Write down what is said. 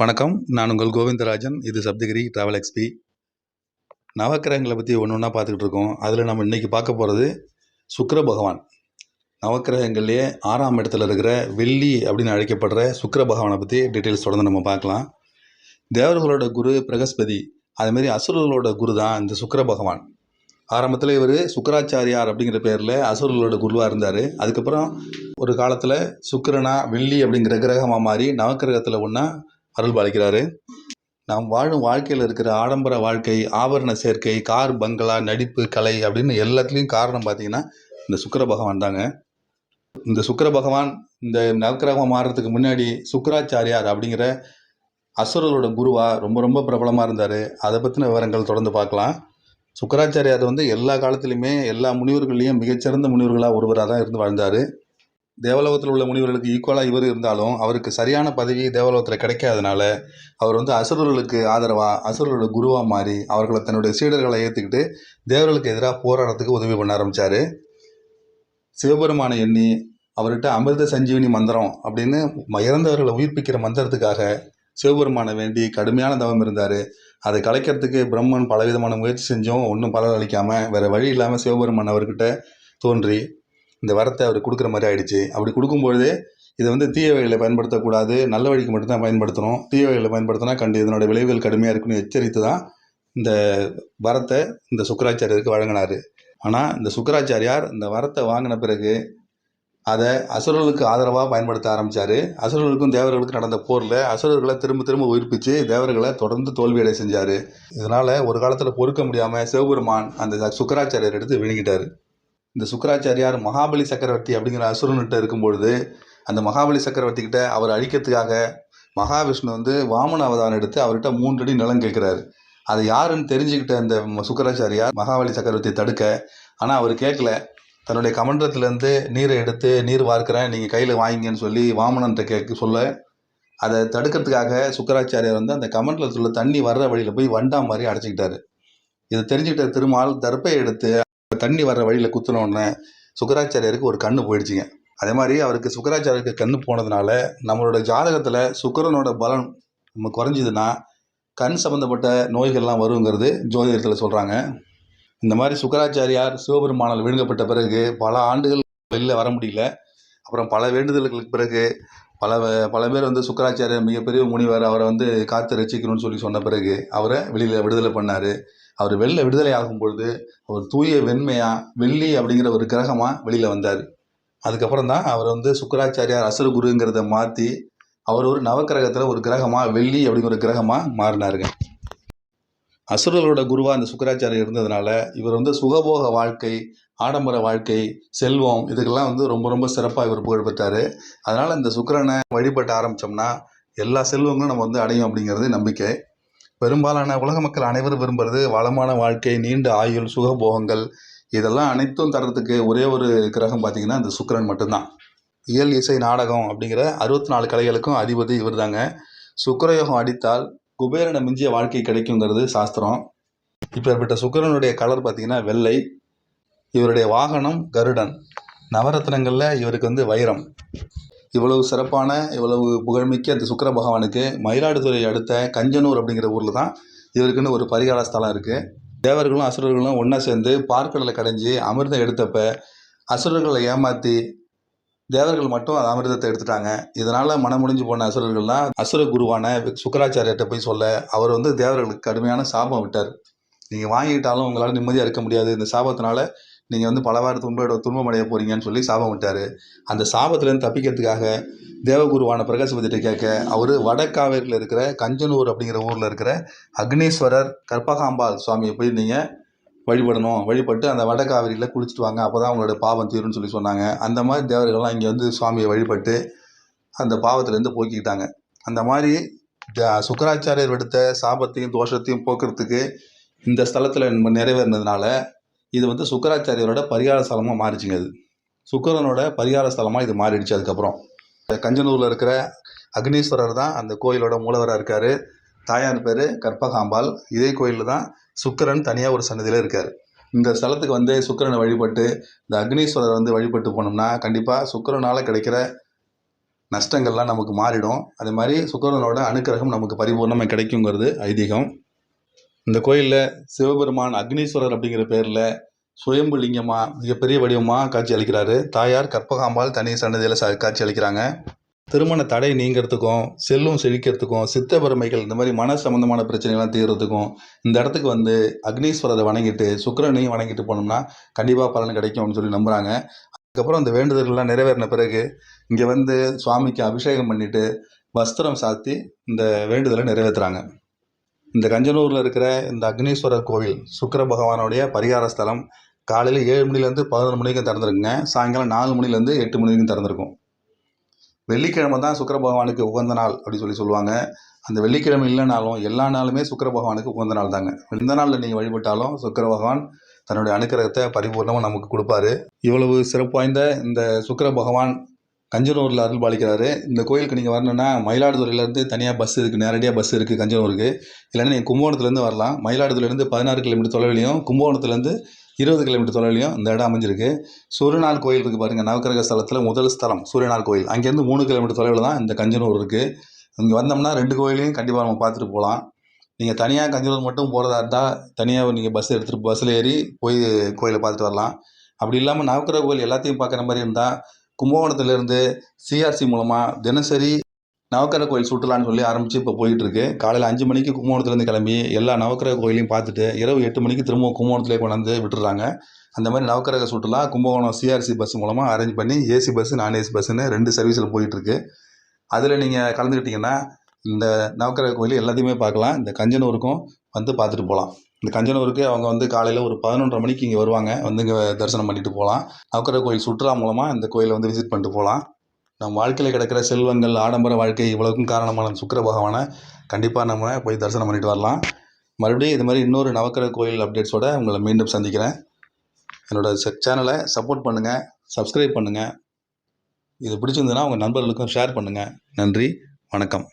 வணக்கம். நான் உங்கள் கோவிந்தராஜன். இது சப்தகிரி ட்ராவல் எக்ஸ்பி நவக்கிரகங்களை பற்றி ஒன்று ஒன்றா பார்த்துக்கிட்டு இருக்கோம். அதில் நம்ம இன்றைக்கி பார்க்க போகிறது சுக்கர பகவான். நவக்கிரகங்கள்லேயே ஆறாம் இடத்துல இருக்கிற வெள்ளி அப்படின்னு அழைக்கப்படுற சுக்கர பகவானை பற்றி டீட்டெயில்ஸ் தொடர்ந்து நம்ம பார்க்கலாம். தேவர்களோட குரு பிரகஸ்பதி அதுமாரி அசுரர்களோட குரு தான் இந்த சுக்கர பகவான். ஆரம்பத்தில் இவர் சுக்கராச்சாரியார் அப்படிங்கிற பேரில் அசுரர்களோட குருவாக இருந்தார். அதுக்கப்புறம் ஒரு காலத்தில் சுக்கரனா வெள்ளி அப்படிங்கிற கிரகமாக மாறி நவக்கிரகத்தில் ஒன்றா அருள் பாலிக்கிறாரு நாம் வாழும் வாழ்க்கையில் இருக்கிற ஆடம்பர வாழ்க்கை ஆபரண சேர்க்கை கார் பங்களா நடிப்பு கலை அப்படின்னு எல்லாத்துலேயும் காரணம் பார்த்தீங்கன்னா இந்த சுக்கர பகவான் தாங்க. இந்த சுக்கர பகவான் இந்த நவக்கிரகம் மாறுறதுக்கு முன்னாடி சுக்கராச்சாரியார் அப்படிங்கிற அசுரர்களோட குருவா ரொம்ப ரொம்ப பிரபலமாக இருந்தார். அதை பற்றின விவரங்கள் தொடர்ந்து பார்க்கலாம். சுக்கராச்சாரியார் வந்து எல்லா காலத்துலேயுமே எல்லா முனிவர்கள்லேயும் மிகச்சிறந்த முனிவர்களாக ஒருவராக தான் இருந்து வாழ்ந்தார். தேவலோகத்தில் உள்ள முனிவர்களுக்கு ஈக்குவலாக இவர் இருந்தாலும் அவருக்கு சரியான பதவி தேவலோகத்தில் கிடைக்காதனால அவர் வந்து அசுரர்களுக்கு ஆதரவாக அசுரர்களோட குருவாக மாறி அவர்களை தன்னுடைய சீடர்களை ஏற்றுக்கிட்டு தேவர்களுக்கு எதிராக போராடத்துக்கு உதவி பண்ண ஆரம்பித்தார் சிவபெருமானை எண்ணி அவர்கிட்ட அமிர்த சஞ்சீவினி மந்திரம் அப்படின்னு இறந்தவர்களை உயிர்ப்பிக்கிற மந்திரத்துக்காக சிவபெருமானை வேண்டி கடுமையான தவம் இருந்தார். அதை கலைக்கிறதுக்கு பிரம்மன் பலவிதமான முயற்சி செஞ்சும் ஒன்றும் பலன் அளிக்காமல் வேறு வழி இல்லாமல் சிவபெருமான் அவர்கிட்ட தோன்றி இந்த வரத்தை அவர் கொடுக்குற மாதிரி ஆயிடுச்சு. அப்படி கொடுக்கும்பொழுது இதை வந்து தீய வகையில் பயன்படுத்தக்கூடாது. நல்ல வழிக்கு மட்டும்தான் பயன்படுத்தணும். தீய வகையில் பயன்படுத்தினா கண்டு இதனோட விளைவுகள் கடுமையாக இருக்குன்னு எச்சரித்து தான் இந்த வரத்தை இந்த சுக்கராச்சாரியருக்கு வழங்கினார். ஆனால் இந்த சுக்கராச்சாரியார் இந்த வரத்தை வாங்கின பிறகு அதை அசுரர்களுக்கு ஆதரவாக பயன்படுத்த ஆரம்பித்தார் அசுரர்களுக்கும் தேவர்களுக்கும் நடந்த போரில் அசுரர்களை திரும்ப திரும்ப உயிர்ப்பித்து தேவர்களை தொடர்ந்து தோல்வியடை செஞ்சார். இதனால் ஒரு காலத்தில் பொறுக்க முடியாமல் சிவபெருமான் அந்த சுக்கராச்சாரியர் எடுத்து விழுங்கிட்டார் இந்த சுக்கராச்சாரியார் மகாபலி சக்கரவர்த்தி அப்படிங்கிற அசுரன்கிட்ட இருக்கும்பொழுது அந்த மகாபலி சக்கரவர்த்தி கிட்ட அவர் அழிக்கிறதுக்காக மகாவிஷ்ணு வந்து வாமன அவதாரம் எடுத்து அவர்கிட்ட மூன்றடி நிலம் கேட்குறாரு. அது யாருன்னு தெரிஞ்சுக்கிட்ட அந்த சுக்கராச்சாரியார் மகாபலி சக்கரவர்த்தியை தடுக்க ஆனால் அவர் கேட்கல. தன்னுடைய கமண்டலத்திலேருந்து நீரை எடுத்து நீர் வார்க்கிறேன் நீங்கள் கையில் வாங்கிங்கன்னு சொல்லி வாமனன்ட்ட கேட்க சொல்ல அதை தடுக்கிறதுக்காக சுக்கராச்சாரியார் வந்து அந்த கமண்டலத்தில் தண்ணி வர்ற வழியில் போய் வண்டா மாதிரி அடைச்சிக்கிட்டாரு. இதை தெரிஞ்சுக்கிட்ட திருமால் தர்ப்பை எடுத்து தண்ணி வர்ற வழியில் குத்தினோடனே சுக்கராச்சாரியருக்கு ஒரு கண்ணு போயிடுச்சுங்க. அதே மாதிரி அவருக்கு சுக்கராச்சாரியருக்கு கண்ணு போனதுனால நம்மளோட ஜாதகத்தில் சுக்கிரனோட பலன் நம்ம குறைஞ்சிதுன்னா கண் சம்மந்தப்பட்ட நோய்கள்லாம் வருங்கிறது ஜோதிடத்தில் சொல்கிறாங்க இந்த மாதிரி சுக்கராச்சாரியார் சிவபெருமானால் விழுங்கப்பட்ட பிறகு பல ஆண்டுகள் வெளியில் வர முடியல. அப்புறம் பல வேண்டுதல்களுக்கு பிறகு பல வ- பல பேர் வந்து சுக்கராச்சாரியர் மிகப்பெரிய முனிவர் அவரை வந்து காத்து ரசிக்கணும்னு சொல்லி சொன்ன பிறகு அவரை வெளியில் விடுதலை பண்ணார். அவர் வெளில விடுதலை ஆகும் பொழுது அவர் தூய வெண்மையாக வெள்ளி அப்படிங்கிற ஒரு கிரகமாக வெளியில் வந்தார். அதுக்கப்புறம் தான் அவர் வந்து சுக்கராச்சாரியார் அசுரகுருங்கிறத மாற்றி அவர் ஒரு நவக்கிரகத்தில் ஒரு கிரகமாக வெள்ளி அப்படிங்கிற ஒரு கிரகமாக மாறினாருங்க. அசுரர்களோட குருவாக அந்த சுக்கராச்சாரியர் இருந்ததுனால இவர் வந்து சுகபோக வாழ்க்கை ஆடம்பர வாழ்க்கை செல்வம் இதுக்கெல்லாம் வந்து ரொம்ப ரொம்ப சிறப்பாக இவர் புகழ் பெற்றார். அதனால் இந்த சுக்கிரனை வழிபட்ட ஆரம்பித்தோம்னா எல்லா செல்வங்களும் நம்ம வந்து அடையும் அப்படிங்கிறது நம்பிக்கை. பெரும்பாலான உலக மக்கள் அனைவரும் விரும்புறது வளமான வாழ்க்கை நீண்ட ஆயுள் சுகபோகங்கள். இதெல்லாம் அனைத்தும் தரத்துக்கு ஒரே ஒரு கிரகம் பார்த்திங்கன்னா இந்த சுக்கிரன் மட்டும்தான். இயல் இசை நாடகம் அப்படிங்கிற அறுபத்தி நாலு கலைகளுக்கும் அதிபதி இவர் தாங்க சுக்கரயோகம் அடித்தால் குபேரனை மிஞ்சிய வாழ்க்கை கிடைக்குங்கிறது சாஸ்திரம். இப்பேற்பட்ட சுக்கரனுடைய கலர் பார்த்திங்கன்னா வெள்ளை. இவருடைய வாகனம் கருடன். நவரத்னங்களில் இவருக்கு வந்து வைரம். இவ்வளவு சிறப்பான இவ்வளவு புகழ்மிக்க அந்த சுக்கிர பகவானுக்கு மயிலாடுதுறை அடுத்த கஞ்சனூர் அப்படிங்கிற ஊரில் தான் இவருக்குன்னு ஒரு பரிகார ஸ்தலம் இருக்குது தேவர்களும் அசுரர்களும் ஒன்றா சேர்ந்து பார்க்கடலை கடைஞ்சி அமிர்தம் எடுத்தப்ப அசுரர்களை ஏமாற்றி தேவர்கள் மட்டும் அந்த அமிர்தத்தை எடுத்துட்டாங்க. இதனால் மனமுடிஞ்சு போன அசுரர்கள்லாம் அசுர குருவான சுக்கராச்சாரியர்கிட்ட போய் சொல்ல அவர் வந்து தேவர்களுக்கு கடுமையான சாபம் விட்டார். நீங்கள் வாங்கிட்டாலும் உங்களால் நிம்மதியாக இருக்க முடியாது. இந்த சாபத்தினால நீங்கள் வந்து பலவாறு துன்போட துன்பமடைய போகிறீங்கன்னு சொல்லி சாபம் விட்டார். அந்த சாபத்துலேருந்து தப்பிக்கிறதுக்காக தேவகுருவான பிரகாசபதிட்ட கேட்க அவர் வடக்காவேரியில் இருக்கிற கஞ்சனூர் அப்படிங்கிற ஊரில் இருக்கிற அக்னீஸ்வரர் கற்பகாம்பாள் சுவாமியை போய் நீங்கள் வழிபடணும். வழிபட்டு அந்த வடக்காவேரியில் குளிச்சுட்டு வாங்க அப்போ தான் உங்களோட பாவம் தீரும்னு சொல்லி சொன்னாங்க. அந்த மாதிரி தேவர்கள்லாம் இங்கே வந்து சுவாமியை வழிபட்டு அந்த பாவத்திலேருந்து போக்கிக்கிட்டாங்க. அந்த மாதிரி சுக்கராச்சாரியர் விடுத்த சாபத்தையும் தோஷத்தையும் போக்குறதுக்கு இந்த ஸ்தலத்தில் நிறைவேறினதுனால இது வந்து சுக்கராச்சாரியரோட பரிகார ஸ்தலமாக மாறிச்சுங்க அது சுக்கரனோட பரிகார ஸ்தலமாக இது மாறிடுச்சு அதுக்கப்புறம். கஞ்சனூரில் இருக்கிற அக்னீஸ்வரர் தான் அந்த கோயிலோட மூலவராக இருக்கார். தாயார் பேர் கற்பகாம்பாள். இதே கோயிலில் தான் சுக்கிரன் தனியாக ஒரு சன்னதியில் இருக்கார். இந்த ஸ்தலத்துக்கு வந்து சுக்கிரனை வழிபட்டு இந்த அக்னீஸ்வரர் வந்து வழிபட்டு போனோம்னா கண்டிப்பாக சுக்கரனால் கிடைக்கிற நஷ்டங்கள்லாம் நமக்கு மாறிடும். அதே மாதிரி சுக்கரனோட அனுக்கிரகம் நமக்கு பரிபூர்ணமாக கிடைக்குங்கிறது ஐதீகம். இந்த கோயிலில் சிவபெருமான் அக்னீஸ்வரர் அப்படிங்கிற பேரில் சுயம்பு லிங்கமாக மிகப்பெரிய வடிவமாக காட்சி அளிக்கிறாரு. தாயார் கற்பகாம்பாள் தனி சன்னதியில் ச காட்சி அளிக்கிறாங்க. திருமண தடை நீங்கிறதுக்கும் செல்லும் செழிக்கிறதுக்கும் சித்த பெருமைகள் இந்த மாதிரி மன சம்பந்தமான பிரச்சனைகள்லாம் தீர்றதுக்கும் இந்த இடத்துக்கு வந்து அக்னீஸ்வரரை வணங்கிட்டு சுக்கரனையும் வணங்கிட்டு போனோம்னா கண்டிப்பாக பலன் கிடைக்கும் அப்படின்னு சொல்லி நம்புகிறாங்க அதுக்கப்புறம் அந்த வேண்டுதல்கள்லாம் நிறைவேறின பிறகு இங்கே வந்து சுவாமிக்கு அபிஷேகம் பண்ணிவிட்டு வஸ்திரம் சாத்தி இந்த வேண்டுதலை நிறைவேற்றுறாங்க இந்த கஞ்சனூரில் இருக்கிற இந்த அக்னீஸ்வரர் கோவில் சுக்கிர பகவானுடைய பரிகார ஸ்தலம் காலையில் ஏழு மணிலேருந்து பதினொரு மணிக்கும் திறந்துருக்குங்க. சாயங்காலம் நாலு மணிலேருந்து எட்டு மணி வரைக்கும் திறந்துருக்கும். வெள்ளிக்கிழமை தான் சுக்கிர பகவானுக்கு உகந்த நாள் அப்படின்னு சொல்லி சொல்லுவாங்க. அந்த வெள்ளிக்கிழமை இல்லைனாலும் எல்லா நாளுமே சுக்கிர பகவானுக்கு உகந்த நாள் தாங்க. எந்த நாளில் நீங்கள் வழிபட்டாலும் சுக்கர பகவான் தன்னுடைய அனுக்கிரகத்தை பரிபூர்ணமாக நமக்கு கொடுப்பாரு. இவ்வளவு சிறப்பு வாய்ந்த இந்த சுக்கிர பகவான் கஞ்சனூரில் அருள் பாலிக்கிறாரு. இந்த கோயிலுக்கு நீங்கள் வரணுன்னா மயிலாடுதுறையிலேருந்து தனியாக பஸ் இருக்குது நேரடியாக பஸ் இருக்குது கஞ்சனூருக்கு. இல்லைன்னா நீங்கள் கும்பகோணத்துலேருந்து வரலாம். மயிலாடுதுறையிலேருந்து பதினாறு கிலோமீட்டர் தொலைவிலையும் கும்பகோணத்துலேருந்து இருபது கிலோமீட்டர் தொலைவிலையும் இந்த இடம் அமைஞ்சிருக்கு. சூரியநாள் கோயில் இருக்குது பாருங்கள் நவக்கிரக ஸ்தலத்தில் முதல் ஸ்தலம் சூரியநாள் கோயில். அங்கேருந்து மூணு கிலோமீட்டர் தொலைவில் தான் இந்த கஞ்சனூர் இருக்குது இங்கே வந்தோம்னா ரெண்டு கோயிலையும் கண்டிப்பாக நம்ம பார்த்துட்டு போகலாம். நீங்கள் தனியாக கஞ்சனூர் மட்டும் போகிறதா இருந்தால் தனியாக நீங்கள் பஸ் எடுத்துகிட்டு பஸ்ஸில் ஏறி போய் கோயிலை பார்த்துட்டு வரலாம். அப்படி இல்லாமல் நவக்கிரக கோயில் எல்லாத்தையும் பார்க்குற மாதிரி இருந்தால் கும்பகோணத்துலேருந்து சிஆர்சி மூலமாக தினசரி நவக்கர கோயில் சுற்றுலான்னு சொல்லி ஆரம்பித்து இப்போ போயிட்டுருக்கு. காலையில் அஞ்சு மணிக்கு கும்பகோணத்துலேருந்து கிளம்பி எல்லா நவக்கிரக கோயிலையும் பார்த்துட்டு இரவு எட்டு மணிக்கு திரும்ப கும்பகோணத்துலேயே கொண்டாந்து விட்டுறாங்க. அந்த மாதிரி நவக்கிரக சுற்றுலா கும்பகோணம் சிஆர்சி பஸ் மூலமாக அரேஞ்ச் பண்ணி ஏசி பஸ்ஸு நான் ஏசி பஸ்ஸுன்னு ரெண்டு சர்வீஸில் போயிட்டுருக்கு. அதில் நீங்கள் கலந்துக்கிட்டிங்கன்னா இந்த நவக்கிரக கோயில் எல்லாத்தையுமே பார்க்கலாம். இந்த கஞ்சனூருக்கும் வந்து பார்த்துட்டு போகலாம். இந்த கஞ்சனூருக்கு அவங்க வந்து காலையில் ஒரு பதினொன்றரை மணிக்கு இங்கே வருவாங்க. வந்து இங்கே தரிசனம் பண்ணிட்டு போகலாம் நவக்கிரக கோயில் சுற்றுலா மூலமாக இந்த கோயிலை வந்து விசிட் பண்ணிட்டு போகலாம் நம் வாழ்க்கையில் கிடக்கிற செல்வங்கள் ஆடம்பர வாழ்க்கை இவ்வளவுக்கும் காரணமான சுக்கர பகவானை கண்டிப்பாக நம்ம போய் தரிசனம் பண்ணிட்டு வரலாம். மறுபடியும் இது மாதிரி இன்னொரு நவக்கிரக கோயில் அப்டேட்ஸோடு உங்களை மீண்டும் சந்திக்கிறேன். என்னோடய செ சேனலை சப்போர்ட் பண்ணுங்கள் சப்ஸ்கிரைப் பண்ணுங்கள் இது பிடிச்சிருந்ததுன்னா உங்கள் நண்பர்களுக்கும் ஷேர் பண்ணுங்கள் நன்றி வணக்கம்.